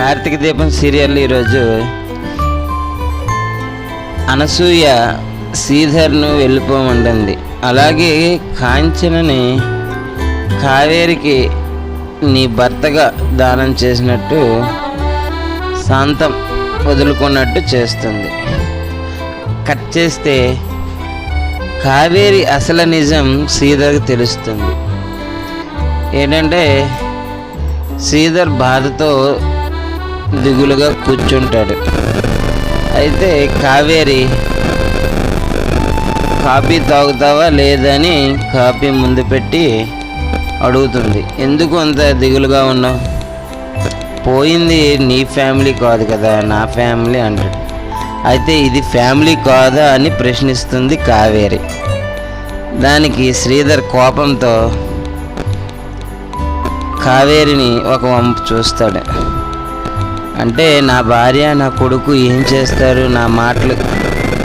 కార్తీక దీపం సీరియల్ ఈరోజు. అనసూయ శ్రీధర్ను వెళ్ళిపోమంటుంది. అలాగే కాంచనని కావేరికి నీ భర్తగా దానం చేసినట్టు శాంతం వదులుకున్నట్టు చేస్తుంది. కట్ చేస్తే కావేరి అసలు నిజం శ్రీధర్కి తెలుస్తుంది. ఏంటంటే శ్రీధర్ బాధతో దిగులుగా కూర్చుంటాడు. అయితే కావేరి కాఫీ తాగుతావా లేదని కాఫీ ముందు పెట్టి అడుగుతుంది. ఎందుకు అంత దిగులుగా ఉన్నావు? పోయింది నీ ఫ్యామిలీ కాదు కదా నా ఫ్యామిలీ అంటాడు. అయితే ఇది ఫ్యామిలీ కాదా అని ప్రశ్నిస్తుంది కావేరి. దానికి శ్రీధర్ కోపంతో కావేరిని ఒక వంపు చూస్తాడు. అంటే నా భార్య నా కొడుకు ఏం చేస్తారు నా మాటలు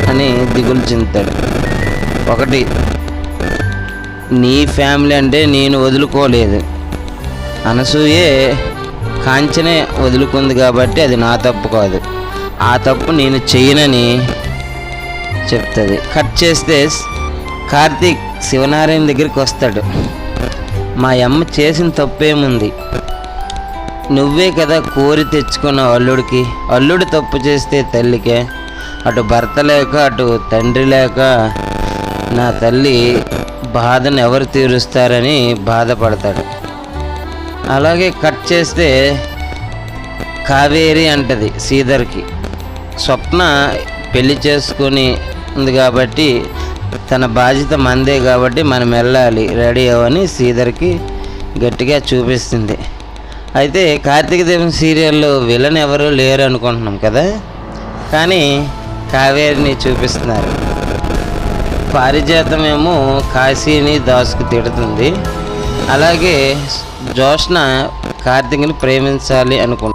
అని దిగులు చెందుతాడు. ఒకటి నీ ఫ్యామిలీ అంటే నేను వదులుకోలేదు. అనసూయే కాంచనే వదులుకుంది కాబట్టి అది నా తప్పు కాదు. ఆ తప్పు నేను చేయనని చెప్తుంది. కట్ చేస్తే కార్తీక్ శివనారాయణ దగ్గరికి వస్తాడు. మా అమ్మ చేసిన తప్పేముంది? నువ్వే కదా కోరి తెచ్చుకున్న అల్లుడికి. అల్లుడు తప్పు చేస్తే తల్లికే. అటు భర్త లేక అటు తండ్రి లేక నా తల్లి బాధను ఎవరు తీరుస్తారని బాధపడతాడు. అలాగే కట్ చేస్తే కావేరి అంటది శ్రీధర్కి స్వప్న పెళ్ళి చేసుకొని ఉంది కాబట్టి తన బాధ్యత మందే కాబట్టి మనం వెళ్ళాలి రెడీ అవ్వని శ్రీధర్కి గట్టిగా చూపిస్తుంది. అయితే కార్తీక దీపం సీరియల్లో విలన్ ఎవరు లేరు అనుకుంటున్నాం కదా? కానీ కావేరిని చూపిస్తున్నారు. పారిజాతమేమో కాశీని దాసుకు తిడుతుంది. అలాగే జోష్న కార్తీక్ని ప్రేమించాలి అనుకుంటుంది